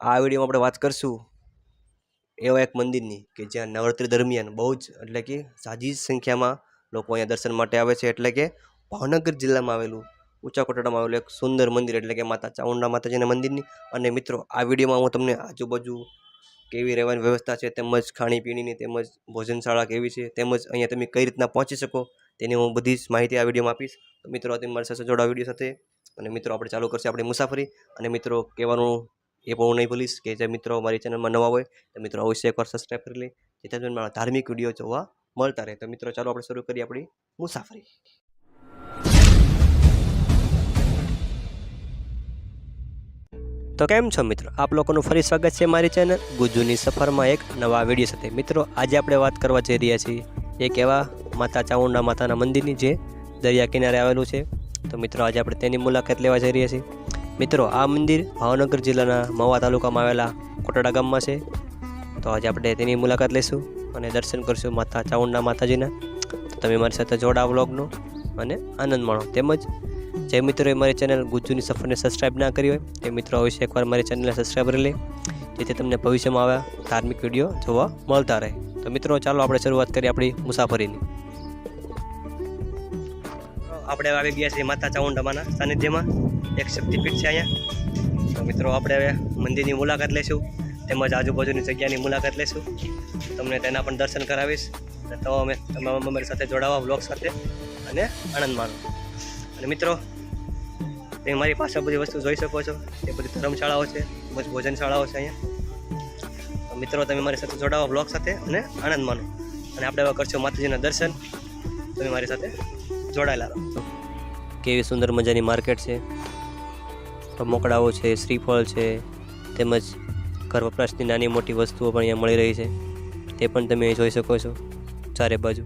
આ વિડીયોમાં આપણે વાત કરશું એવા એક મંદિરની કે જ્યાં નવરાત્રિ દરમિયાન બહુ જ એટલે કે સાજી સંખ્યામાં લોકો અહીંયા દર્શન માટે આવે છે. એટલે કે ભાવનગર જિલ્લામાં આવેલું ઊંચા કોટડામાં આવેલું એક સુંદર મંદિર એટલે કે માતા ચામુંડા માતાજીના મંદિરની. અને મિત્રો, આ વિડીયોમાં હું તમને આજુબાજુ કેવી રહેવાની વ્યવસ્થા છે, તેમજ ખાણીપીણીની તેમજ ભોજનશાળા કેવી છે, તેમજ અહીંયા તમે કઈ રીતના પહોંચી શકો તેની હું બધી જ માહિતી આ વિડીયોમાં આપીશ. તો મિત્રો તમે મારી સાથે જોડા વીડિયો સાથે. અને મિત્રો, આપણે ચાલુ કરશે આપણી મુસાફરી. અને મિત્રો, કહેવાનું એ પણ હું નહીં ભૂલીશ કે જે મિત્રો મારી ચેનલમાં નવા હોય, તો મિત્રો અવશ્ય એકવાર સબસ્ક્રાઈબ કરી લે, જેથી તમને મારા ધાર્મિક વીડિયો જોવા મળતા રહે. તો મિત્રો, ચાલો આપણે શરૂ કરીએ આપણી મુસાફરી. તો કેમ છો મિત્રો? આપ લોકોનું ફરી સ્વાગત છે મારી ચેનલ ગુજુની સફરમાં એક નવા વીડિયો સાથે. મિત્રો, આજે આપણે વાત કરવા જઈ રહ્યા છીએ એક એવા માતા ચામુંડા માતાના મંદિરની જે દરિયા કિનારે આવેલું છે. તો મિત્રો, આજે આપણે તેની મુલાકાત લેવા જઈ રહ્યા છીએ. મિત્રો, આ મંદિર ભાવનગર જિલ્લાના મવા તાલુકામાં આવેલા કોટડા ગામમાં છે. તો આજે આપણે તેની મુલાકાત લઈશું અને દર્શન કરશું માતા ચાઉંડના માતાજીના. તો તમે મારી સાથે જોડાવ વ્લોગનો અને આનંદ માણો. તેમજ, જે મિત્રોએ મારી ચેનલ ગુજ્જુની સફરને સબસ્ક્રાઈબ ના કરી હોય, તે મિત્રો અવશ્ય એકવાર મારી ચેનલને સબસ્ક્રાઈબ કરી લે, જેથી તમને ભવિષ્યમાં આવ્યા ધાર્મિક વીડિયો જોવા મળતા રહે. તો મિત્રો, ચાલો આપણે શરૂઆત કરીએ આપણી મુસાફરીની. આપણે આવી ગયા છીએ માતા ચાઉંડામાના સાનિધ્યમાં. એક શક્તિપીઠ છે અહીંયા. મિત્રો, આપણે હવે મંદિરની મુલાકાત લઈશું. તેમજ આજુબાજુની જગ્યાની મુલાકાત લઈશું. તમને તેના પણ દર્શન કરાવીશ. અને તો અમે તમામ અમારી સાથે જોડાવા બ્લોગ સાથે. અને આનંદ માણો. અને મિત્રો, તમે મારી પાસે બધી વસ્તુ જોઈ શકો છો. એ બધી ધર્મશાળાઓ છે, તેમજ ભોજનશાળાઓ છે અહીંયા. મિત્રો, તમે મારી સાથે જોડાવા બ્લોગ સાથે અને આનંદ માનો અને આપણે હવે કરશો માતાજીના દર્શન. તમે મારી સાથે જોડાયેલા રહો. કેવી સુંદર મજાની માર્કેટ છે. રમકડાઓ છે, શ્રીફળ છે, તેમજ ઘર વપરાશની નાની મોટી વસ્તુઓ પણ અહીંયા મળી રહી છે. તે પણ તમે જોઈ શકો છો, ચારે બાજુ.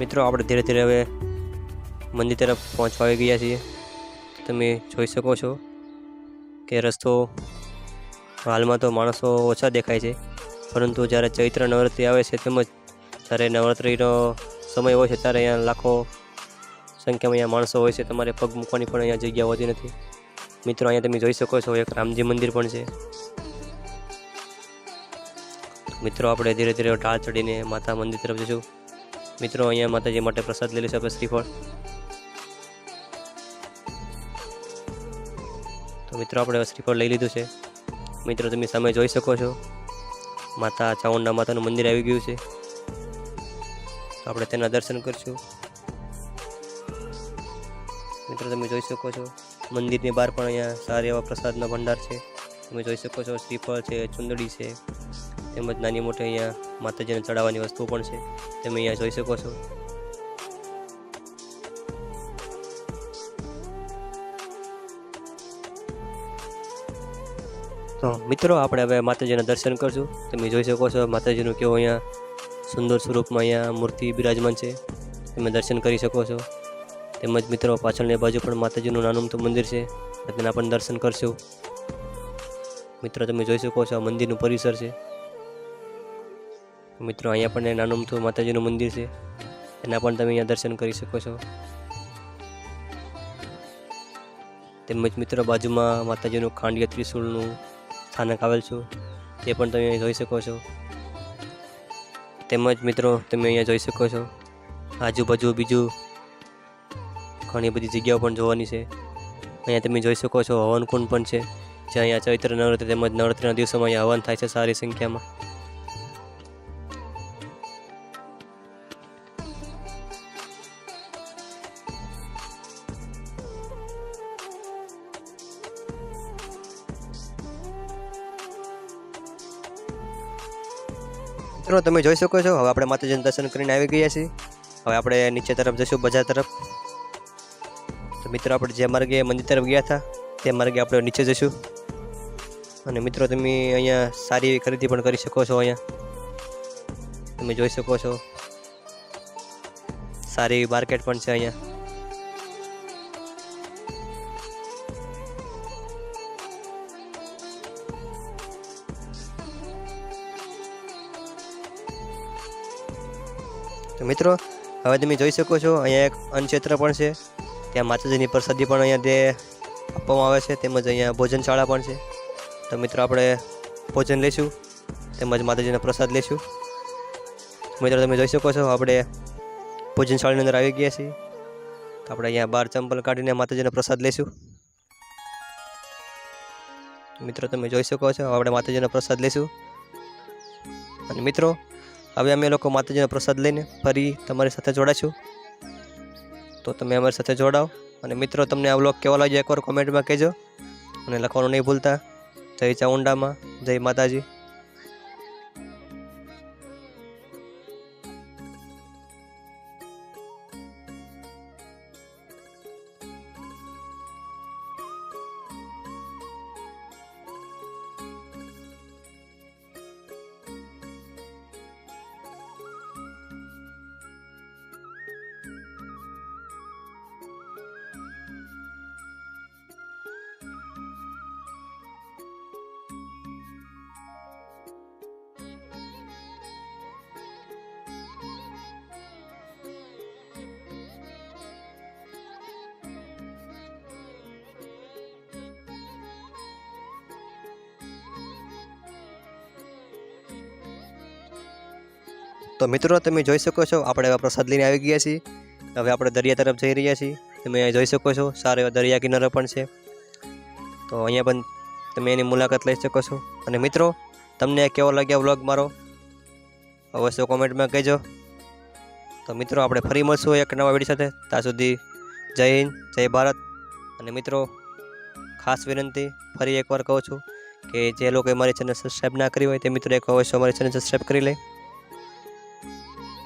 મિત્રો, આપણે ધીરે ધીરે હવે મંદિર તરફ પહોંચવા આવી ગયા છીએ. તમે જોઈ શકો છો કે રસ્તો હાલમાં તો માણસો ઓછા દેખાય છે, પરંતુ જ્યારે ચૈત્ર નવરાત્રિ આવે છે તેમજ જ્યારે નવરાત્રિનો સમય હોય છે ત્યારે અહીંયા લાખો સંખ્યામાં અહીંયા માણસો હોય છે, તમારે પગ મૂકવાની પણ અહીંયા જગ્યા હોતી નથી. મિત્રો, અહીંયા તમે જોઈ શકો છો એક રામજી મંદિર પણ છે. મિત્રો, આપણે ધીરે ધીરે ઢાળ ચડીને માતા મંદિર તરફ જઈશું. મિત્રો, અહીંયા માતાજી માટે પ્રસાદ લઈ લઈશું શ્રીફળ. તો મિત્રો, આપણે શ્રીફળ લઈ લીધું છે. મિત્રો, તમે સામે જોઈ શકો છો. માતા ચામુંડા માતાનું મંદિર આવી ગયું છે. આપણે તેના દર્શન કરીશું. મિત્રો, તમે જોઈ શકો છો. મંદિરની બહાર પણ અહીંયા સારા એવા પ્રસાદનો ભંડાર છે. તમે જોઈ શકો છો, શ્રીફળ છે, ચુંદડી છે. તેમજ નાની મોટી અહીંયા માતાજીને ચડાવવાની વસ્તુઓ પણ છે, તમે અહીંયા જોઈ શકો છો. તો મિત્રો, આપણે હવે માતાજીના દર્શન કરશું. તમે જોઈ શકો છો માતાજીનું કેવું અહીંયા સુંદર સ્વરૂપમાં અહીંયા મૂર્તિ બિરાજમાન છે. તમે દર્શન કરી શકો છો. તેમજ મિત્રો, પાછળની બાજુ પણ માતાજીનું નાનું મંદિર છે. તેના પણ દર્શન કરશું. મિત્રો, તમે જોઈ શકો છો આ મંદિરનું પરિસર છે. મિત્રો, અહીંયા પણ નાનું મોટું માતાજીનું મંદિર છે. એના પણ તમે અહીંયા દર્શન કરી શકો છો. તેમજ મિત્રો, બાજુમાં માતાજીનું ખાંડિયા ત્રિશુળનું સ્થાનક આવેલ છું. તે પણ તમે અહીં જોઈ શકો છો. તેમજ મિત્રો, તમે અહીંયા જોઈ શકો છો. આજુબાજુ બીજું ઘણી બધી જગ્યાઓ પણ જોવાની છે. અહીંયા તમે જોઈ શકો છો, હવનકુંડ પણ છે. જ્યાં અહીંયા ચૈત્ર નવરાત્રિ તેમજ નવરાત્રિના દિવસોમાં અહીંયા હવન થાય છે સારી સંખ્યામાં. મિત્રો, તમે જોઈ શકો છો, હવે આપણે માતાજીના દર્શન કરીને આવી ગયા છીએ. હવે આપણે નીચે તરફ જઈશું, બજાર તરફ. તો મિત્રો, આપણે જે માર્ગે, મંદિર તરફ ગયા હતા, તે માર્ગે આપણે નીચે જઈશું. અને મિત્રો, તમે અહીંયા સારી એવી ખરીદી પણ કરી શકો છો અહીંયા. તમે જોઈ શકો છો. સારી એવી માર્કેટ પણ છે અહીંયા. તો મિત્રો, હવે તમે જોઈ શકો છો, અહીંયા એક અન્નક્ષેત્ર પણ છે. ત્યાં માતાજીની પ્રસાદી પણ અહીંયા તે આપવામાં આવે છે, તેમજ અહીંયા ભોજનશાળા પણ છે. તો મિત્રો, આપણે ભોજન લઈશું, તેમજ માતાજીનો પ્રસાદ લઈશું. મિત્રો, તમે જોઈ શકો છો, આપણે ભોજનશાળાની અંદર આવી ગયા છીએ. તો આપણે અહીંયા બાર ચંપલ કાઢીને માતાજીનો પ્રસાદ લઈશું. મિત્રો, તમે જોઈ શકો છો, આપણે માતાજીનો પ્રસાદ લઈશું. અને મિત્રો હવે અમે લોકો માતાજીનો પ્રસાદ લઈને ફરી તમારી સાથે જોડાશું. તો તમે અમારી સાથે જોડાઓ. અને મિત્રો, તમને આ વ્લોગ કેવો લાગ્યો એકવાર કોમેન્ટમાં કહેજો. અને લખવાનું નહીં ભૂલતા. જય ચાઉંડામાં જય માતાજી. તો મિત્રો, તમે જોઈ શકો છો, આપણે હવે પ્રસાદ લઈને આવી ગયા છીએ. હવે આપણે દરિયા તરફ જઈ રહ્યા છીએ. તમે અહીંયા જોઈ શકો છો, સારો એવા દરિયા કિનારો પણ છે. તો અહીંયા પણ તમે એની મુલાકાત લઈ શકો છો. અને મિત્રો, તમને કેવો લાગ્યો વ્લોગ મારો? અવશ્ય કોમેન્ટમાં કહેજો. તો મિત્રો, આપણે ફરી મળશું એક નવા વીડિયો સાથે. ત્યાં સુધી જય હિન્દ, જય ભારત. અને મિત્રો, ખાસ વિનંતી, ફરી એકવાર કહું છું કે જે લોકોએ મારી ચેનલ સબસ્ક્રાઈબ ના કરી હોય તે મિત્રો, એક અવશ્ય મારી ચેનલ સબસ્ક્રાઈબ કરી લે.